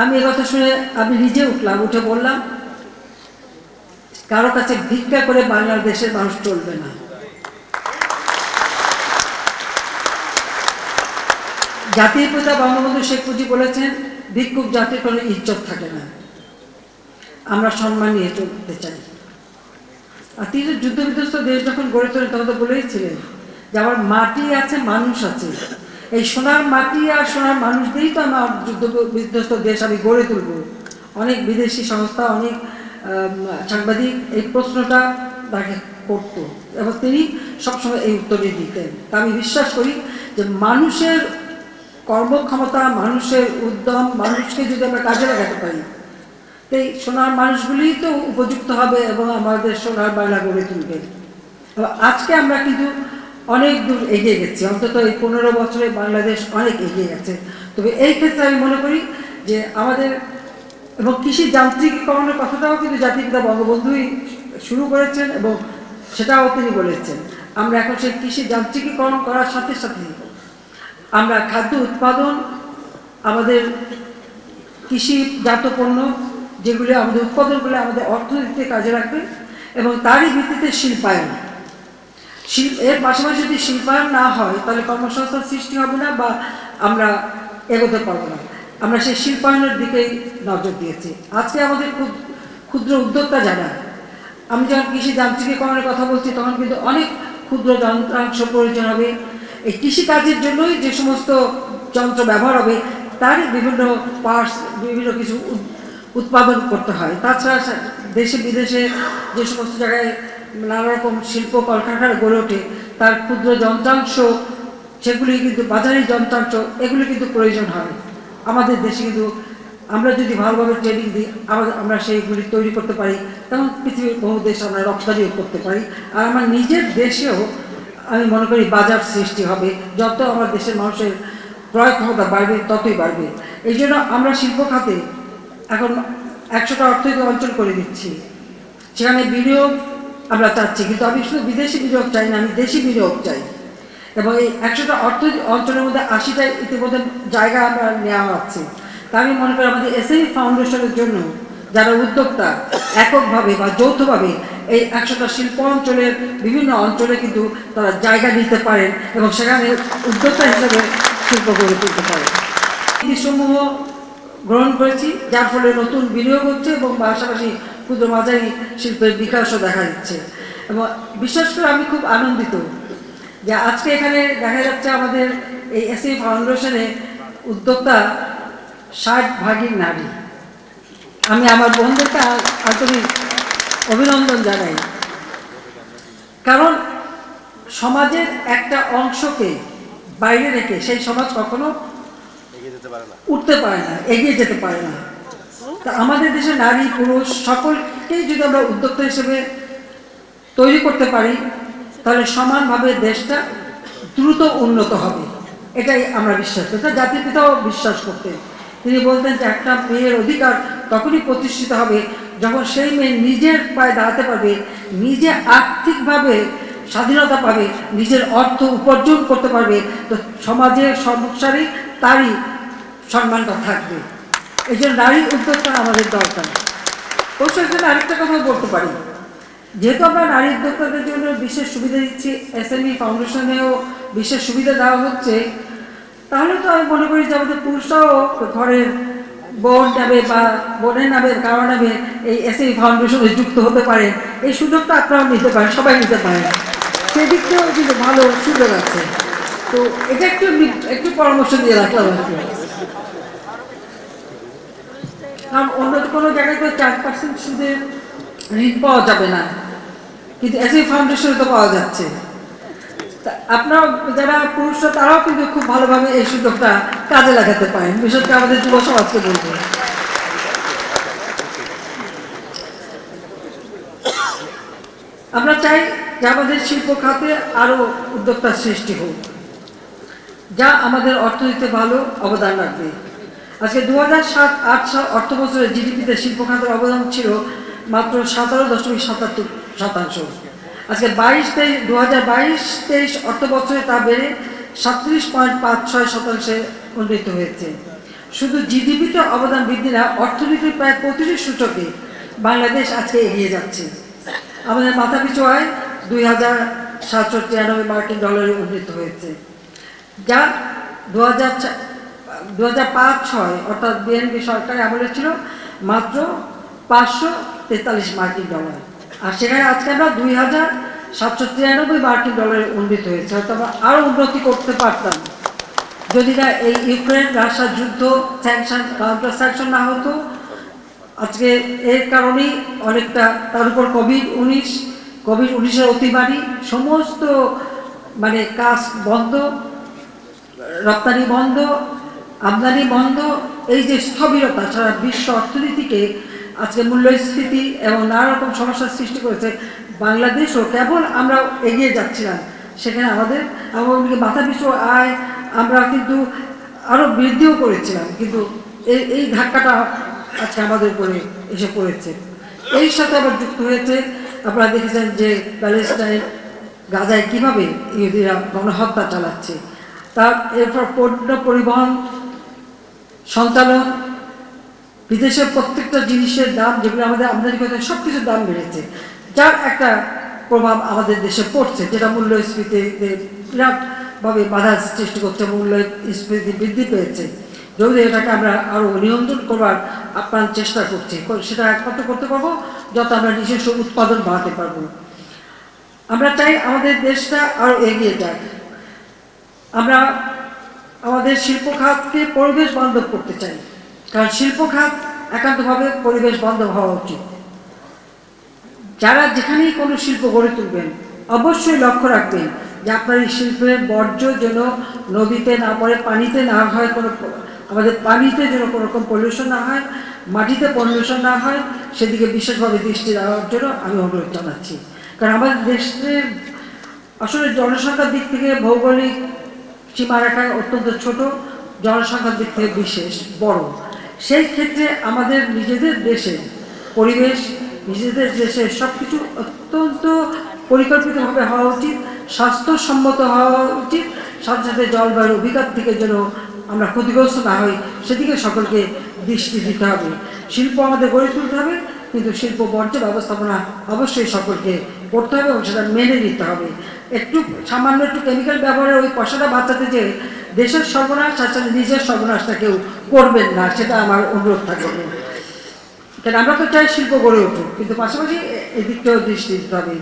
আমি কথা শুনে আমি নিজে উঠলাম, উঠে বললাম, কারও কাছে ভিক্ষা করে বাংলাদেশের মানুষ চলবে না। জাতির পিতা বঙ্গবন্ধু শেখ মুজিব বলেছেন, ভিক্ষুক জাতির কোনো ইজ্জত থাকে না। আমরা সম্মান নিয়ে চলতে চাই। আর তিনি যুদ্ধ বিধ্বস্ত দেশ যখন গড়ে তোলেন, তখন তো বলেইছিলেন যে আমার মাটি আছে, মানুষ আছে। এই সোনার মাটি আর সোনার মানুষ দিয়েই তো আমার যুদ্ধ বিধ্বস্ত দেশ আমি গড়ে তুলব। অনেক বিদেশি সংস্থা, অনেক সাংবাদিক এই প্রশ্নটা তাকে করত এবং তিনি সবসময় এই উত্তরই দিতেন। তা আমি বিশ্বাস করি যে মানুষের কর্মক্ষমতা, মানুষের উদ্যম, মানুষকে যদি আমরা কাজে লাগাতে পারি এই সোনার মানুষগুলিই তো উপযুক্ত হবে এবং আমাদের সোনার বাংলা গড়ে তুলবে। আজকে আমরা কিন্তু অনেক দূর এগিয়ে গেছি। অন্তত এই পনেরো বছরে বাংলাদেশ অনেক এগিয়ে গেছে। তবে এই ক্ষেত্রে আমি মনে করি যে আমাদের এবং কৃষি যান্ত্রিকীকরণের কথাটাও কিন্তু জাতিপিতা বঙ্গবন্ধুই শুরু করেছেন এবং সেটাও তিনি বলেছেন। আমরা এখন সেই কৃষি যান্ত্রিকীকরণ করার সাথে সাথে আমরা খাদ্য উৎপাদন, আমাদের কৃষিজাত পণ্য যেগুলি আমাদের উৎপাদন করলে আমাদের অর্থনীতিতে কাজে রাখবে এবং তারই ভিত্তিতে শিল্পায়ন। শিল্প এর পাশাপাশি যদি শিল্পায়ন না হয়, তাহলে কর্মসংস্থান সৃষ্টি হবে না বা আমরা এগোতে পারব না। আমরা সেই শিল্পায়নের দিকেই নজর দিয়েছি। আজকে আমাদের খুব ক্ষুদ্র উদ্যোক্তা যারা, আমি যখন কৃষি যান্ত্রিকীকরণের কথা বলছি, তখন কিন্তু অনেক ক্ষুদ্র যন্ত্রাংশ প্রয়োজন হবে। এই কৃষিকাজের জন্যই যে সমস্ত যন্ত্র ব্যবহার হবে তারই বিভিন্ন পার্টস বিভিন্ন কিছু উৎ- উৎপাদন করতে হয়। তাছাড়া দেশে বিদেশে যে সমস্ত জায়গায় নানা রকম শিল্প কলকারখানা গড়ে ওঠে। তার ক্ষুদ্র যন্ত্রাংশ, সেগুলি কিন্তু বাজারি যন্ত্রাংশ, এগুলি কিন্তু প্রয়োজন হয়। আমাদের দেশে কিন্তু আমরা যদি ভালোভাবে ট্রেনিং দিই আমরা- আমরা সেইগুলি তৈরি করতে পারি। তেমন পৃথিবীর বহু দেশ আমরা রপ্তানিও করতে পারি। আর আমার নিজের দেশেও আমি মনে করি বাজার সৃষ্টি হবে। যত আমার দেশের মানুষের ক্রয় ক্ষমতা বাড়বে, ততই বাড়বে। এই জন্য আমরা শিল্প খাতে এখন একশোটা অর্থনৈতিক অঞ্চল করে দিচ্ছি। সেখানে বিনিয়োগ আমরা চাচ্ছি, কিন্তু আমি শুধু বিদেশি বিনিয়োগ চাই না, আমি দেশি বিনিয়োগ চাই। এবং এই একশোটা অর্থনৈতিক অঞ্চলের মধ্যে আশিটা ইতিমধ্যে জায়গা আমরা নেওয়া হচ্ছে। তা আমি মনে করি আমাদের এসএই ফাউন্ডেশনের জন্য যারা উদ্যোক্তা, এককভাবে বা যৌথভাবে এই একশোটা শিল্প অঞ্চলের বিভিন্ন অঞ্চলে কিন্তু তারা জায়গা নিতে পারেন এবং সেখানে উদ্যোক্তা হিসেবে শিল্প গড়ে তুলতে পারেন। নীতিসমূহ গ্রহণ করেছি, যার ফলে নতুন বিনিয়োগ হচ্ছে এবং পাশাপাশি ক্ষুদ্র মাঝারি শিল্পের বিকাশও দেখা দিচ্ছে। এবং বিশেষ করে আমি খুব আনন্দিত যে আজকে এখানে দেখা যাচ্ছে আমাদের এই এসি ফাউন্ডেশনে উদ্যোক্তা ষাট ভাগের নারী। আমি আমার বোনদেরকে আ- আন্তরিক অভিনন্দন জানাই। কারণ সমাজের একটা অংশকে বাইরে রেখে সেই সমাজ কখনো উঠতে পারে না এগিয়ে যেতে পারে না। তা আমাদের দেশে নারী, পুরুষ সকলকেই যদি আমরা উদ্যোক্তা হিসেবে তৈরি করতে পারি, তাহলে সমানভাবে দেশটা দ্রুত উন্নত হবে। এটাই আমরা বিশ্বাস করি। জাতির পিতাও বিশ্বাস করতেন তিনি বলতেন যে একটা মেয়ের অধিকার তখনই প্রতিষ্ঠিত হবে যখন সেই মেয়ে নিজের পায়ে দাঁড়াতে পারবে, নিজে আর্থিকভাবে স্বাধীনতা পাবে, নিজের অর্থ উপার্জন করতে পারবে। তো সমাজের সংসারে তারই সম্মানটা থাকবে। এই জন্য নারী উদ্যোক্তা আমাদের দরকার। অবশ্য এখানে আরেকটা কথা বলতে পারি। যেহেতু আমরা নারী উদ্যোক্তাদের জন্য বিশেষ সুবিধা দিচ্ছি এসএমই ফাউন্ডেশনেও বিশেষ সুবিধা দেওয়া হচ্ছে, তাহলে তো আমি মনে করি যে আমাদের পুরুষরাও ঘরের বোন নেবে বা বোনের নামে কারও নামে এই এসএমই ফাউন্ডেশনে যুক্ত হতে পারে। এই সুযোগটা আপনারাও নিতে পারেন, সবাই নিতে পারেন। সেদিক থেকেও কিন্তু ভালো সুযোগ আছে। তো এটা একটু একটু পরামর্শ দিয়ে রাখলাম আর কারণ অন্য কোনো জায়গায় তো চার পার্সেন্ট সুদে ঋণ পাওয়া যাবে না। কিন্তু এস ফাউন্ডেশনে তো পাওয়া যাচ্ছে। আপনারা যারা পুরুষরা তারাও কিন্তু খুব ভালোভাবে এই সুযোগটা কাজে লাগাতে পারেন। বিশেষ করে আমাদের যুব সমাজকে বলব। আমরা চাই যে আমাদের শিল্প খাতে আরও উদ্যোক্তার সৃষ্টি হোক। যা আমাদের অর্থনীতিতে ভালো অবদান রাখবে। আজকে দু হাজার সাত, আট সাল অর্থ বছরে জিডিপিতে শিল্প খাতের অবদান ছিল মাত্র সাতারো দশমিক সাতাত্তর শতাংশ। আজকে বাইশ তেইশ দু হাজার বাইশ তেইশ অর্থ বছরে তা বেড়ে সাতত্রিশ পয়েন্ট পাঁচ ছয় শতাংশে উন্নীত হয়েছে। শুধু জিডিপিতে অবদান বৃদ্ধি না অর্থনীতির প্রায় প্রতিটি সূচকে বাংলাদেশ আজকে এগিয়ে যাচ্ছে। আমাদের মাথাপিছু আয় দুই হাজার সাতশো তিরানব্বই মার্কিন ডলারে উন্নীত হয়েছে। যা দু হাজার দু হাজার পাঁচ ছয় অর্থাৎ বিএনপি সরকার আমলে ছিল মাত্র পাঁচশো তেতাল্লিশ মার্কিন ডলার। আর সেখানে আজকে আমরা দুই হাজার সাতশো তিরানব্বই মার্কিন ডলারে উন্নীত হয়েছে। হয়তো আমরা আরও উন্নতি করতে পারতাম। যদি না এই ইউক্রেন রাশিয়ার যুদ্ধ স্যাংশন কাউন্টার স্যাংশন না হতো, আজকে এর কারণেই অনেকটা তার উপর কোভিড উনিশ কোভিড উনিশের অতিমারি, সমস্ত মানে কাজ বন্ধ, রপ্তানি বন্ধ আমদানি বন্ধ, এই যে স্থবিরতা সারা বিশ্ব অর্থনীতিকে আজকে মূল্যস্ফীতি এবং নানা রকম সমস্যার সৃষ্টি করেছে, বাংলাদেশও কেবল আমরা এগিয়ে যাচ্ছিলাম সেখানে আমাদের এমনকি মাথা পিছু আয় আমরা কিন্তু আরও বৃদ্ধিও করেছিলাম, কিন্তু এই এই ধাক্কাটা আজকে আমাদের উপরে এসে পড়েছে। এই সাথে আবার যুক্ত হয়েছে, আপনারা দেখেছেন যে প্যালেস্টাইন গাজায় কীভাবে ইহুদিরা গণহত্যা চালাচ্ছে তার এরপর পণ্য পরিবহন সঞ্চালন, বিদেশের প্রত্যেকটা জিনিসের দাম যেগুলো আমাদের আমদানি করতে সব কিছুর দাম বেড়েছে। যার একটা প্রভাব আমাদের দেশে পড়ছে, যেটা মূল্যস্ফীতিতে বিরাটভাবে বাধা সৃষ্টি করছে, মূল্যস্ফীতি বৃদ্ধি পেয়েছে। যদি এটাকে আমরা আরও নিয়ন্ত্রণ করবার আপ্রাণ চেষ্টা করছি, সেটা একমাত্র করতে পারব? যত আমরা নিজস্ব উৎপাদন বাড়াতে পারব। আমরা চাই আমাদের দেশটা আরও এগিয়ে যাক। আমরা আমাদের শিল্প খাতকে পরিবেশ বান্ধব করতে চাই, কারণ শিল্প খাত একান্তভাবে পরিবেশ বান্ধব হওয়া উচিত। যারা যেখানেই কোনো শিল্প গড়ে তুলবেন, অবশ্যই লক্ষ্য রাখবেন যে আপনার এই শিল্পের বর্জ্য যেন নদীতে না পড়ে, পানিতে না হয় কোনো আমাদের পানিতে যেন কোনো রকম পলিউশন না হয়, মাটিতে পলিউশন না হয়, সেদিকে বিশেষভাবে দৃষ্টি দেওয়ার জন্য আমি অনুরোধ জানাচ্ছি। কারণ আমাদের দেশের আসলে জনসংখ্যার দিক থেকে ভৌগোলিক সীমারেখা অত্যন্ত ছোট, জনসংখ্যার দিক থেকে বিশেষ, বড়। সেই ক্ষেত্রে আমাদের নিজেদের দেশে পরিবেশ, নিজেদের দেশে সব কিছু অত্যন্ত পরিকল্পিতভাবে হওয়া উচিত, স্বাস্থ্যসম্মত হওয়া উচিত, সাথে সাথে জলবায়ুর অভিজ্ঞতা থেকে যেন আমরা ক্ষতিগ্রস্ত না হই, সেদিকে সকলকে দৃষ্টি দিতে হবে। শিল্প আমাদের গড়ে তুলতে হবে, কিন্তু শিল্প বর্জ্য ব্যবস্থাপনা অবশ্যই সকলকে করতে হবে এবং সেটা মেনে নিতে হবে। একটু, সামান্য একটু কেমিক্যাল ব্যবহারের ওই পয়সাটা বাঁচাতে যে দেশের সর্বনাশ তার সাথে নিজের সর্বনাশটা কেউ করবেন না, সেটা আমার অনুরোধ থাকবে। কেন, আমরা তো চাই শিল্প গড়ে উঠুক, কিন্তু পাশাপাশি এদিকটাও দৃষ্টি দিতে হবে।